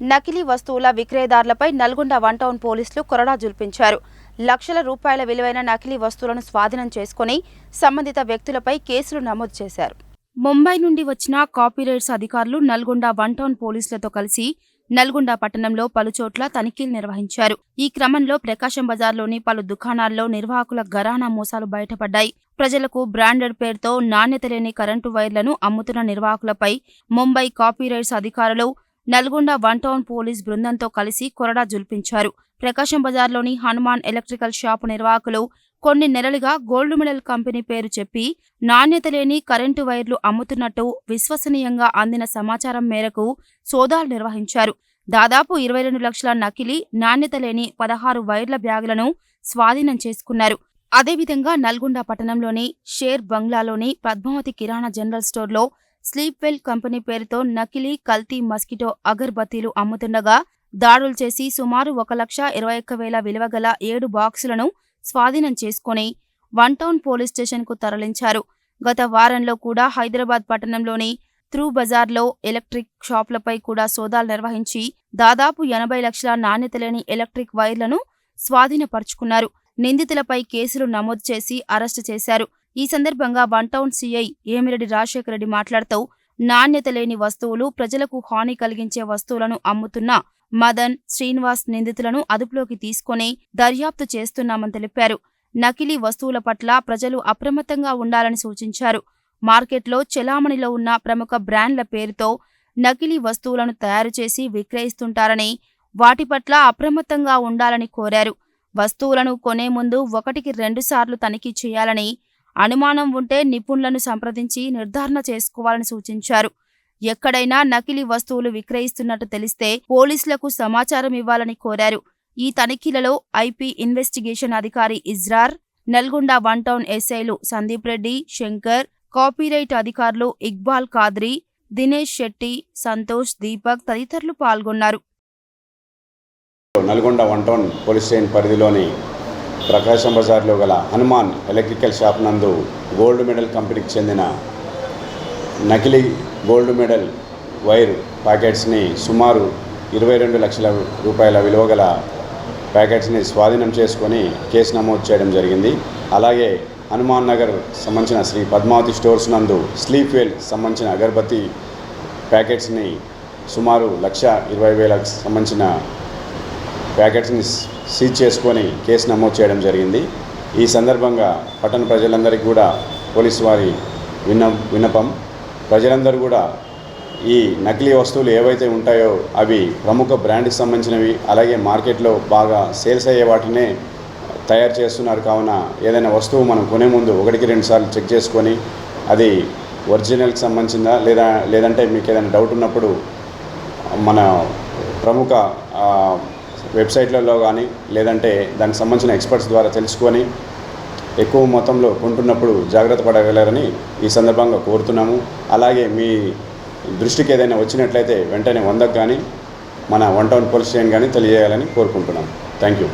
నకిలీ వస్తువుల విక్రయదారులపై Nalgonda one town పోలీసులు కొరడా జుల్పించారు. లక్షల రూపాయల విలువైన నకిలీ వస్తువులను స్వాధీనం చేసుకుని సంబంధిత వ్యక్తులపై కేసులు నమోదు చేశారు. ముంబై నుండి వచ్చిన కాపీరైట్స్ అధికారులు నల్గొండ వన్ టౌన్ పోలీసులతో కలిసి నల్గొండ పట్టణంలో పలుచోట్ల తనిఖీలు నిర్వహించారు. ఈ క్రమంలో ప్రకాశం బజార్లోని పలు దుకాణాల్లో నిర్వాహకుల గరానా మోసాలు బయటపడ్డాయి. ప్రజలకు బ్రాండెడ్ పేరుతో నాణ్యత లేని కరెంటు వైర్లను అమ్ముతున్న నిర్వాహకులపై ముంబై కాపీరైట్స్ అధికారులు నల్గొండ వన్ టౌన్ పోలీస్ బృందంతో కలిసి కొరడా జుల్పించారు. ప్రకాశం బజార్లోని హనుమాన్ ఎలక్ట్రికల్ షాపు నిర్వాహకులు కొన్ని నెలలుగా గోల్డ్ మెడల్ కంపెనీ పేరు చెప్పి నాణ్యత లేని కరెంటు వైర్లు అమ్ముతున్నట్టు విశ్వసనీయంగా అందిన సమాచారం మేరకు సోదాలు నిర్వహించారు. దాదాపు ఇరవై రెండు లక్షల నకిలీ నాణ్యత లేని పదహారు వైర్ల బ్యాగులను స్వాధీనం చేసుకున్నారు. అదేవిధంగా నల్గొండ పట్టణంలోని షేర్ బంగ్లాలోని పద్మావతి కిరాణా జనరల్ స్టోర్లో స్లీప్ వెల్ కంపెనీ పేరుతో నకిలీ కల్తీ మస్కిటో అగర్బత్తీలు అమ్ముతుండగా దాడులు చేసి సుమారు ఒక లక్ష ఇరవై ఒక్క వేల విలువగల ఏడు బాక్సులను స్వాధీనం చేసుకుని వన్ టౌన్ పోలీస్ స్టేషన్కు తరలించారు. గత వారంలో కూడా హైదరాబాద్ పట్టణంలోని త్రూ బజార్లో ఎలక్ట్రిక్ షాపులపై కూడా సోదాలు నిర్వహించి దాదాపు ఎనభై లక్షల నాణ్యత లేని ఎలక్ట్రిక్ వైర్లను స్వాధీనపరుచుకున్నారు. నిందితులపై కేసులు నమోదు చేసి అరెస్టు చేశారు. ఈ సందర్భంగా one town CI Yemireddy Rajasekhara Reddy మాట్లాడుతూ నాణ్యత లేని వస్తువులు ప్రజలకు హాని కలిగించే వస్తువులను అమ్ముతున్న మదన్ శ్రీనివాస్ నిందితులను అదుపులోకి తీసుకొని దర్యాప్తు చేస్తున్నామని తెలిపారు. నకిలీ వస్తువుల పట్ల ప్రజలు అప్రమత్తంగా ఉండాలని సూచించారు. మార్కెట్లో చెలామణిలో ఉన్న ప్రముఖ బ్రాండ్ల పేరుతో నకిలీ వస్తువులను తయారు చేసి విక్రయిస్తుంటారని వాటి పట్ల అప్రమత్తంగా ఉండాలని కోరారు. వస్తువులను కొనే ముందు ఒకటికి రెండుసార్లు తనిఖీ చేయాలని అనుమానం ఉంటే నిపుణులను సంప్రదించి నిర్ధారణ చేసుకోవాలని సూచించారు. ఎక్కడైనా నకిలీ వస్తువులు విక్రయిస్తున్నట్టు తెలిస్తే పోలీసులకు సమాచారం ఇవ్వాలని కోరారు. ఈ తనిఖీలలో ఐపీ ఇన్వెస్టిగేషన్ అధికారి ఇజ్రార్ నల్గొండ వన్ టౌన్ ఎస్ఐలు సందీప్ రెడ్డి శంకర్ కాపీరైట్ అధికారులు ఇక్బాల్ కాద్రి దినేష్ శెట్టి సంతోష్ దీపక్ తదితరులు పాల్గొన్నారు. Nalgonda one town police station పరిధిలోని ప్రకాశం బజార్లో గల హనుమాన్ ఎలక్ట్రికల్ షాప్ నందు గోల్డ్ మెడల్ కంపెనీకి చెందిన నకిలీ గోల్డ్ మెడల్ వైర్ ప్యాకెట్స్ని సుమారు ఇరవై రెండు లక్షల రూపాయల విలువ గల ప్యాకెట్స్ని స్వాధీనం చేసుకొని కేసు నమోదు చేయడం జరిగింది. అలాగే హనుమాన్ నగర్ సంబంధించిన శ్రీ పద్మావతి స్టోర్స్ నందు స్లీప్ వెల్ సంబంధించిన అగరబత్తి ప్యాకెట్స్ని సుమారు లక్ష ఇరవై వేలకు సంబంధించిన ప్యాకెట్స్ని సీజ్ చేసుకొని కేసు నమోదు చేయడం జరిగింది. ఈ సందర్భంగా పట్టణ ప్రజలందరికీ కూడా పోలీసు వారి విన్న విన్నపం. ప్రజలందరూ కూడా ఈ నకిలీ వస్తువులు ఏవైతే ఉంటాయో అవి ప్రముఖ బ్రాండ్కి సంబంధించినవి అలాగే మార్కెట్లో బాగా సేల్స్ అయ్యే వాటినే తయారు చేస్తున్నారు. కావున ఏదైనా వస్తువు మనం కొనే ముందు ఒకటికి రెండు సార్లు చెక్ చేసుకొని అది ఒరిజినల్కి సంబంధించిందా లేదా లేదంటే మీకు ఏదైనా డౌట్ ఉన్నప్పుడు మన ప్రముఖ వెబ్సైట్లలో కానీ లేదంటే దానికి సంబంధించిన ఎక్స్పర్ట్స్ ద్వారా తెలుసుకొని ఎక్కువ మొత్తంలో కొంటున్నప్పుడు జాగ్రత్త పడగలరని ఈ సందర్భంగా కోరుతున్నాము. అలాగే మీ దృష్టికి ఏదైనా వచ్చినట్లయితే వెంటనే వందకు కానీ మన వన్ టౌన్ పోలీస్ స్టేషన్ కానీ తెలియజేయాలని కోరుకుంటున్నాం థ్యాంక్ యూ.